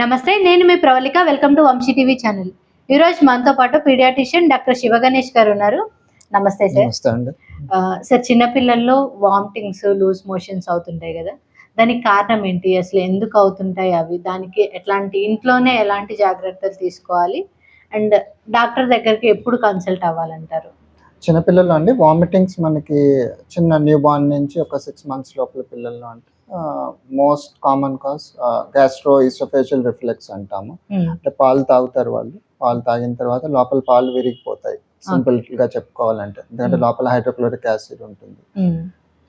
నమస్తే నేను మీ Pravalika. Welcome to Vamshi TV channel. ఈరోజు మనతో పాటు పీడియాటిషియన్ డాక్టర్ శివ గణేష్ గారు ఉన్నారు. నమస్తే సార్. సార్ చిన్నపిల్లల్లో వామిటింగ్స్ లూజ్ మోషన్స్ అవుతుంటాయి కదా. దానికి కారణం ఏంటి? అసలు ఎందుకు అవుతుంటాయి అవి? దానికి ఎట్లాంటి ఇంట్లోనే ఎలాంటి జాగ్రత్తలు తీసుకోవాలి? అండ్ డాక్టర్ దగ్గరికి ఎప్పుడు కన్సల్ట్ అవ్వాలంటారు? చిన్నపిల్లలు అండి వామిటింగ్స్ మనకి చిన్న న్యూ బార్న్ నుంచి ఒక సిక్స్ మంత్స్ లోపల పిల్లల్లో అంటే most common cause gastro oesophageal reflex అంటాము. అంటే పాలు తాగుతారు వాళ్ళు. పాలు తాగిన తర్వాత లోపల పాలు విరిగిపోతాయి. సింపుల్గా చెప్పుకోవాలంటే. ఎందుకంటే Hmm. లోపల హైడ్రోక్లోరిక్ యాసిడ్ ఉంటుంది.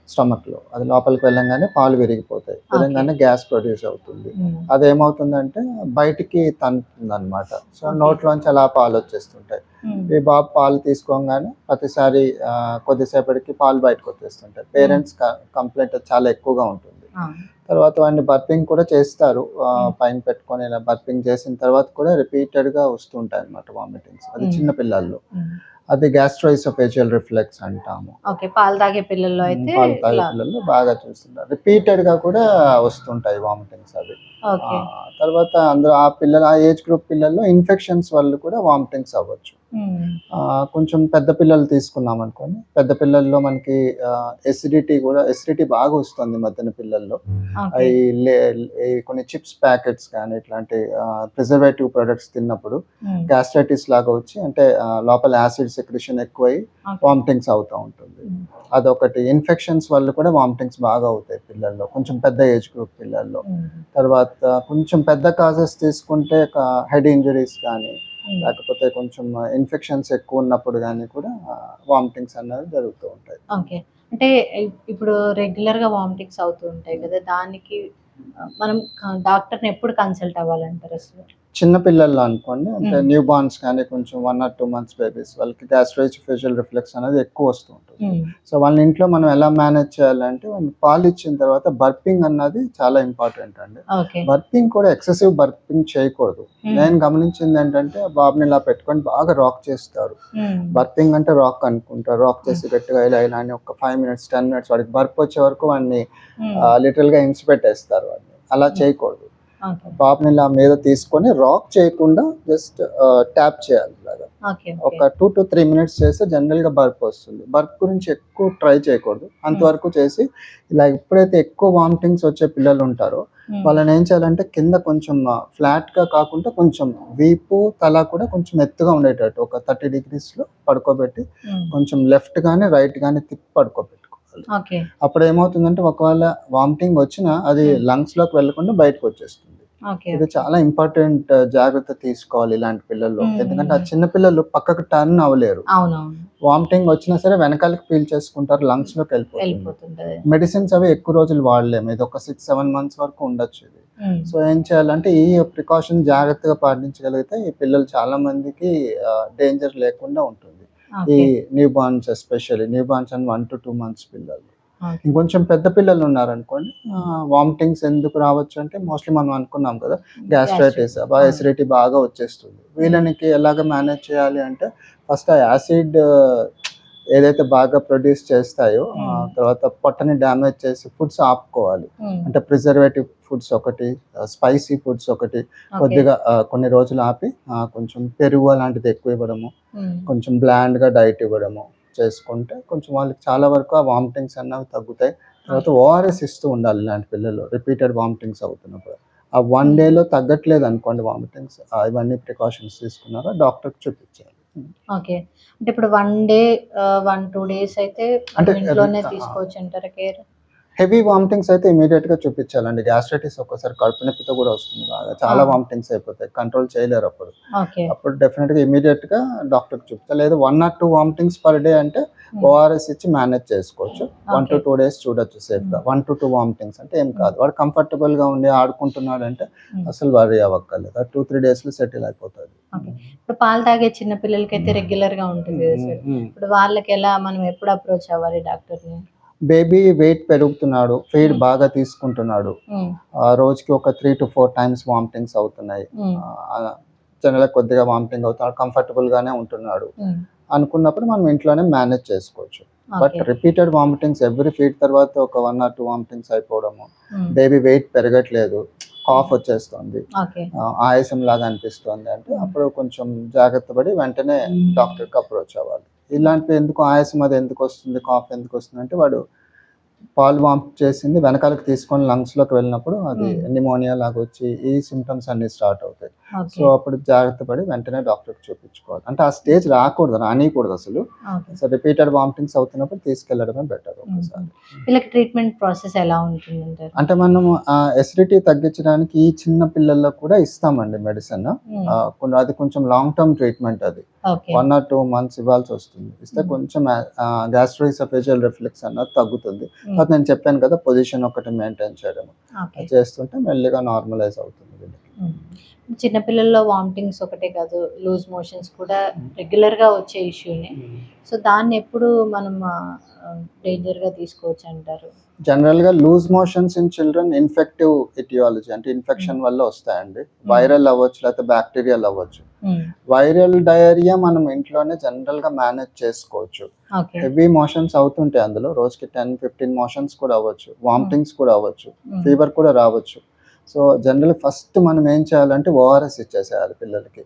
స్టమక్లో అది లోపలికి వెళ్ళంగానే పాలు విరిగిపోతాయి. విరగానే గ్యాస్ ప్రొడ్యూస్ అవుతుంది. అది ఏమవుతుందంటే బయటికి తంతుంది అనమాట సో. నోట్లోంచి అలా పాలు వచ్చేస్తుంటాయి. ఈ బాబు పాలు తీసుకోగానే ప్రతిసారి కొద్దిసేపటికి పాలు బయటకు వచ్చేస్తుంటాయి. పేరెంట్స్ కంప్లైంట్ చాలా ఎక్కువగా ఉంటుంది. తర్వాత వాడిని బర్పింగ్ కూడా చేస్తారు. పైన పెట్టుకొని ఇలా బర్పింగ్ చేసిన తర్వాత కూడా రిపీటెడ్గా వస్తుంటాయి అనమాట వామిటింగ్స్. అది. చిన్న పిల్లల్లో. అది గ్యాస్ట్రోఇసోఫేజియల్ రిఫ్లెక్స్ అంటాము. ఓకే పాలు తాగే పిల్లల్లో అయితే పాలు తాగే పిల్లల్లో బాగా చూస్తుంటారు. రిపీటెడ్గా కూడా వస్తుంటాయి వామిటింగ్స్ అవి. తర్వాత అందరూ ఆ పిల్లలు ఆ ఏజ్ గ్రూప్ పిల్లల్లో ఇన్ఫెక్షన్స్ వల్ల కూడా వామిటింగ్స్ అవ్వచ్చు. కొంచెం పెద్ద పిల్లలు తీసుకున్నాం అనుకోండి. పెద్ద పిల్లల్లో మనకి ఎసిడిటీ కూడా ఎసిడిటీ బాగా వస్తుంది మధ్యన పిల్లల్లో. ఈ కొన్ని చిప్స్ ప్యాకెట్స్ కానీ ఇట్లాంటి ప్రిజర్వేటివ్ ప్రొడక్ట్స్ తిన్నప్పుడు గ్యాస్ట్రైటిస్ లాగా వచ్చి అంటే లోపల యాసిడ్ సెక్రిషన్ ఎక్కువై వామిటింగ్స్ అవుతూ ఉంటుంది. అదొకటి. ఇన్ఫెక్షన్స్ వల్ల కూడా వామిటింగ్స్ బాగా అవుతాయి పిల్లల్లో కొంచెం పెద్ద ఏజ్ గ్రూప్ పిల్లల్లో. తర్వాత కొంచెం పెద్ద కాజెస్ తీసుకుంటే హెడ్ ఇంజరీస్ కానీ లేకపోతే కొంచెం ఇన్ఫెక్షన్స్ ఎక్కువ ఉన్నప్పుడు కానీ కూడా వామిటింగ్స్ అనేవి జరుగుతూ ఉంటాయి. ఓకే. అంటే ఇప్పుడు రెగ్యులర్గా వామిటింగ్స్ అవుతూ ఉంటాయి కదా దానికి మనం డాక్టర్ని ఎప్పుడు కన్సల్ట్ అవ్వాలంటారు అసలు? చిన్న పిల్లల్లో అనుకోండి అంటే. న్యూ బార్న్స్ కానీ కొంచెం one or two months babies వాళ్ళకి గ్యాస్ట్రైఫేషియల్ రిఫ్లెక్స్ అనేది ఎక్కువ వస్తూ ఉంటుంది. సో వాళ్ళ ఇంట్లో మనం ఎలా మేనేజ్ చేయాలంటే వాళ్ళు పాలు ఇచ్చిన తర్వాత బర్పింగ్ అన్నది చాలా ఇంపార్టెంట్ అండి. బర్పింగ్ కూడా ఎక్సెసివ్ బర్పింగ్ చేయకూడదు. నేను గమనించింది ఏంటంటే బాబుని ఇలా పెట్టుకొని బాగా రాక్ చేస్తారు. బర్పింగ్ అంటే రాక్ అనుకుంటారు రాక్ చేసి గట్టిగా ఇలా ఇలా అని ఒక ఫైవ్ మినిట్స్ టెన్ మినిట్స్ వాడికి బర్ప్ వచ్చే వరకు వాడిని లిటిల్గా హింస పెట్టేస్తారు వాడిని. అలా చేయకూడదు. బాబుని ఇలా మీద తీసుకొని రాక్ చేయకుండా జస్ట్ ట్యాప్ చేయాలి ఇలాగా. ఓకే ఒక టూ టు త్రీ మినిట్స్ చేస్తే జనరల్గా బర్ప్ వస్తుంది. బర్ప్ గురించి ఎక్కువ ట్రై చేయకూడదు. అంతవరకు చేసి ఇలా ఎప్పుడైతే ఎక్కువ వామిటింగ్స్ వచ్చే పిల్లలు ఉంటారో వాళ్ళని ఏం చేయాలంటే కింద కొంచెం ఫ్లాట్గా కాకుండా కొంచెం వీపు తల కూడా కొంచెం ఎత్తుగా ఉండేటట్టు. ఒక థర్టీ డిగ్రీస్లో పడుకోబెట్టి కొంచెం లెఫ్ట్ గానీ రైట్ గానీ తిప్పి పడుకోబెట్టుకోవాలి అప్పుడు ఏమవుతుందంటే ఒకవేళ వామిటింగ్ వచ్చినా అది. లంగ్స్లోకి వెళ్ళకుండా బయటకు వచ్చేస్తుంది. ఇది చాలా ఇంపార్టెంట్ జాగ్రత్త తీసుకోవాలి ఇలాంటి పిల్లల్లో Hmm. ఎందుకంటే ఆ చిన్న పిల్లలు పక్కకు టర్న్ అవ్వలేరు. వామిటింగ్ వచ్చినా సరే వెనకాలకి ఫీల్ చేసుకుంటారు లంగ్స్లోకి వెళ్ళిపోతుంది మెడిసిన్స్ అవి ఎక్కువ రోజులు వాడలేము. ఇది ఒక సిక్స్ సెవెన్ మంత్స్ వరకు ఉండొచ్చు ఇది. సో ఏం చేయాలంటే ఈ ప్రికాషన్ జాగ్రత్తగా పాటించగలిగితే ఈ పిల్లలు చాలా మందికి డేంజర్ లేకుండా ఉంటుంది. ఈ newborns especially newborns and one to two months పిల్లలు. ఇంకొంచెం పెద్ద పిల్లలు ఉన్నారనుకోండి వామిటింగ్స్ ఎందుకు రావచ్చు అంటే మోస్ట్లీ మనం అనుకున్నాం కదా గ్యాస్ట్రైటిస్. ఎసిడిటీ బాగా వచ్చేస్తుంది. వీళ్ళనికి ఎలాగ మేనేజ్ చేయాలి అంటే ఫస్ట్ ఆ యాసిడ్ ఏదైతే బాగా ప్రొడ్యూస్ చేస్తాయో. తర్వాత పొట్టని డ్యామేజ్ చేసి ఫుడ్స్ ఆపుకోవాలి. అంటే ప్రిజర్వేటివ్ ఫుడ్స్ ఒకటి స్పైసీ ఫుడ్స్ ఒకటి. కొద్దిగా కొన్ని రోజులు ఆపి కొంచెం పెరుగు అలాంటిది ఎక్కువ ఇవ్వడము. కొంచెం బ్లాండ్గా డైట్ ఇవ్వడము చేసుకుంటే కొంచెం వాళ్ళకి చాలా వరకు ఆ వామిటింగ్స్ అన్నవి తగ్గుతాయి తర్వాత ఓఆర్ఎస్ ఇస్తూ ఉండాలి ఇలాంటి పిల్లలు రిపీటెడ్ వామిటింగ్స్ అవుతున్నప్పుడు ఆ వన్ డేలో తగ్గట్లేదు అనుకోండి వామిటింగ్స్ ఇవన్నీ ప్రికాషన్స్ తీసుకున్నాక డాక్టర్కి చూపించాలి ఓకే. అంటే ఇప్పుడు one day one two days అయితే అంటే ఇంట్లోనే. తీసుకోవచ్చు అంటారా కేర్ హెవీ వామిటింగ్స్ అయితే ఇమీడియట్గా చూపించాలండి. గ్యాస్ట్రైటిస్ ఒక్కసారి కడుపు నొప్పితో కూడా వస్తుంది బాగా. చాలా. వామిటింగ్స్ అయిపోతాయి. కంట్రోల్ చేయలేరు అప్పుడు. అప్పుడు డెఫినెట్గా ఇమీడియట్గా డాక్టర్ చూపించాలి. లేదా one or two vomitings per day అంటే ఓఆర్ఎస్ ఇచ్చి మేనేజ్ చేసుకోవచ్చు. One two. టూ డేస్ చూడొచ్చు సేఫ్గా వన్ టు టూ వామిటింగ్స్ అంటే ఏం కాదు. వాడు కంఫర్టబుల్గా ఉండి ఆడుకుంటున్నాడు అంటే. అసలు వరీ అవ్వక్కర్లేదు. టూ త్రీ డేస్లో సెటిల్ అయిపోతుంది ఇప్పుడు పాలు తాగే చిన్న పిల్లలకి అయితే రెగ్యులర్గా ఉంటుంది కదా సార్ ఇప్పుడు వాళ్ళకి ఎలా మనం ఎప్పుడు అప్రోచ్ అవ్వాలి డాక్టర్ని బేబీ వెయిట్ పెరుగుతున్నాడు ఫీడ్. బాగా తీసుకుంటున్నాడు. ఆ, రోజుకి ఒక three to four times vomitings అవుతున్నాయి. జనరల్ కొద్దిగా వామిటింగ్ అవుతున్నాడు కంఫర్టబుల్ గానే ఉంటున్నాడు. అనుకున్నప్పుడు మనం ఇంట్లోనే మేనేజ్ చేసుకోవచ్చు but. Repeated vomitings every feed తర్వాత ఒక వన్ ఆర్ టూ వామిటింగ్స్ అయిపోవడము. బేబీ వెయిట్ పెరగట్లేదు కాఫ్ వచ్చేస్తుంది. ఆయాసం లాగా అనిపిస్తుంది అంటే అప్పుడు కొంచెం జాగ్రత్త పడి వెంటనే డాక్టర్కి అప్రోచ్ అవ్వాలి. ఇలాంటివి ఎందుకు ఆయాసం అది ఎందుకు వస్తుంది కాఫ్ ఎందుకు వస్తుంది అంటే వాడు పాలు వాంప్ చేసింది వెనకాలకి తీసుకొని lungs లోకి వెళ్ళినప్పుడు అది. నిమోనియా లాగా వచ్చి ఈ సిమ్టమ్స్ అన్ని స్టార్ట్ అవుతాయి. సో అప్పుడు జాగ్రత్త పడి వెంటనే డాక్టర్కి చూపించుకోవాలి. అంటే ఆ స్టేజ్ రాకూడదు రానియకూడదు అసలు. సో రిపీటెడ్ వామిటింగ్స్ అవుతున్నప్పుడు తీసుకెళ్ళడమే బెటర్ ఒకసారి. వీళ్ళకి ట్రీట్మెంట్ ప్రాసెస్ ఎలా ఉంటుంది అంటే మనం ఎసిడిటీ తగ్గించడానికి ఈ చిన్న పిల్లల్లో కూడా ఇస్తామండి మెడిసిన్ అది కొంచెం లాంగ్ టర్మ్ ట్రీట్మెంట్ అది. వన్ ఆర్ టూ మంత్స్ ఇవ్వాల్సి వస్తుంది. ఇస్తే Mm. కొంచెం గ్యాస్ట్రోఇసోఫేజియల్ రిఫ్లెక్స్ అన్నది తగ్గుతుంది. అది నేను చెప్పాను కదా పొజిషన్ ఒకటి మెయింటైన్ చేయడం చేస్తుంటే మెల్లిగా నార్మలైజ్ అవుతుంది వీళ్ళకి చిన్నపిల్లల్లో వామిటింగ్స్ ఒకటే కాదు లూజ్ మోషన్స్ కూడా రెగ్యులర్గా వచ్చే ఇష్యూనే సో దాన్ని ఎప్పుడు మనం డేంజర్గా తీసుకోవచ్చు అంటారు? జనరల్గా loose motions in children infective aetiology అంటే ఇన్ఫెక్షన్ వల్ల వస్తాయండి. వైరల్ అవ్వచ్చు లేకపోతే బ్యాక్టీరియల్ అవ్వచ్చు. వైరల్ డయేరియా మనం ఇంట్లోనే జనరల్గా మేనేజ్ చేసుకోవచ్చు. హెవీ మోషన్స్ అవుతుంటాయి అందులో. రోజుకి టెన్ ఫిఫ్టీన్ మోషన్స్ కూడా అవ్వచ్చు. వామిటింగ్స్ కూడా అవ్వచ్చు. ఫీవర్ కూడా రావచ్చు. సో జనరల్ ఫస్ట్ మనం ఏం చేయాలంటే ఓఆర్ఎస్ ఇచ్చేసేయాలి పిల్లలకి.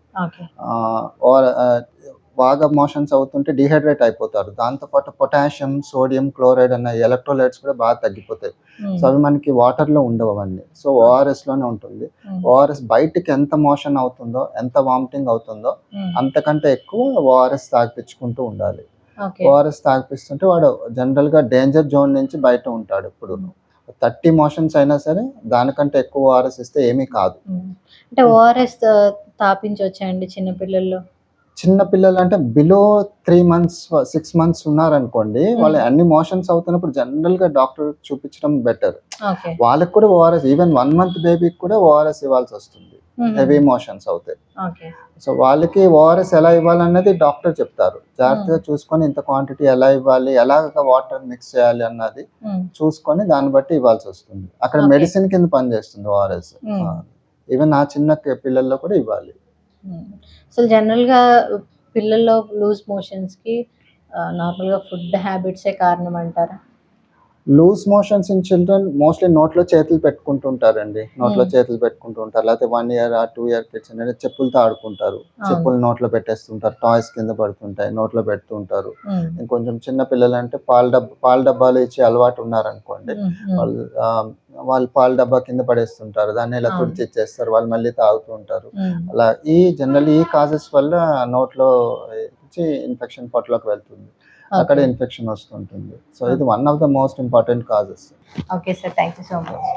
బాగా మోషన్స్ అవుతుంటే డిహైడ్రేట్ అయిపోతారు. దాంతోపాటు పొటాషియం సోడియం క్లోరైడ్ అన్న ఎలక్ట్రోలైట్స్ కూడా బాగా తగ్గిపోతాయి. సో అవి మనకి వాటర్లో ఉండవు అవన్నీ. సో ఓఆర్ఎస్లోనే ఉంటుంది. ఓఆర్ఎస్ బయటికి ఎంత మోషన్ అవుతుందో ఎంత వామిటింగ్ అవుతుందో అంతకంటే ఎక్కువ ఓఆర్ఎస్ తాగిపించుకుంటూ ఉండాలి. ఓఆర్ఎస్ తాగిపిస్తుంటే వాడు జనరల్గా డేంజర్ జోన్ నుంచి బయట ఉంటాడు ఇప్పుడు. థర్టీ మోషన్స్ అయినా సరే దానికంటే ఎక్కువ ఓఆర్ఎస్ ఇస్తే ఏమీ కాదు. అంటే ఓఆర్ఎస్ తాపించవచ్చండి చిన్నపిల్లల్లో? చిన్న పిల్లలు అంటే below three months six months ఉన్నారనుకోండి వాళ్ళు అన్ని మోషన్స్ అవుతున్నప్పుడు జనరల్గా డాక్టర్ చూపించడం బెటర్ వాళ్ళకి కూడా ఓఆర్ఎస్ ఈవెన్ వన్ మంత్ బేబీకి కూడా ఓఆర్ఎస్ ఇవ్వాల్సి వస్తుంది. హెవీ మోషన్స్ అవుతాయి సో వాళ్ళకి ఓఆర్ఎస్ ఎలా ఇవ్వాలన్నది డాక్టర్ చెప్తారు. జాగ్రత్తగా చూసుకొని ఇంత క్వాంటిటీ ఎలా ఇవ్వాలి ఎలాగ వాటర్ మిక్స్ చేయాలి అన్నది చూసుకొని దాన్ని బట్టి ఇవ్వాల్సి వస్తుంది. అక్కడ. మెడిసిన్ కింద పనిచేస్తుంది ఓఆర్ఎస్ ఈవెన్ నా చిన్న పిల్లల్లో కూడా ఇవ్వాలి. అసలు జనరల్గా పిల్లల్లో లూజ్ మోషన్స్కి నార్మల్గా ఫుడ్ హ్యాబిట్సే కారణం అంటారా? Loose motions in children mostly నోట్లో చేతులు పెట్టుకుంటుంటారండి. నోట్లో Hmm. చేతులు పెట్టుకుంటుంటారు. లేకపోతే వన్ ఇయర్ ఆ టూ ఇయర్ కిడ్స్ అనేది చెప్పులతో ఆడుకుంటారు. చెప్పులు నోట్లో పెట్టేస్తుంటారు. టాయ్స్ కింద పడుతుంటాయి. నోట్లో పెడుతుంటారు. ఇంకొంచెం చిన్న పిల్లలు అంటే పాల డబ్బా పాల డబ్బాలు ఇచ్చి అలవాటు ఉన్నారనుకోండి వాళ్ళు వాళ్ళు పాల డబ్బా కింద పడేస్తుంటారు. దాన్ని ఇలా. తుడిచి ఇచ్చేస్తారు వాళ్ళు మళ్ళీ తాగుతూ ఉంటారు. అలా ఈ జనరల్ ఈ కాజెస్ వల్ల నోట్లో ఇచ్చి ఇన్ఫెక్షన్ పొట్టలోకి వెళ్తుంది. అక్కడ ఇన్ఫెక్షన్ వస్తుంటుంది. సో ఇది one of the most important causes okay sir thank you so much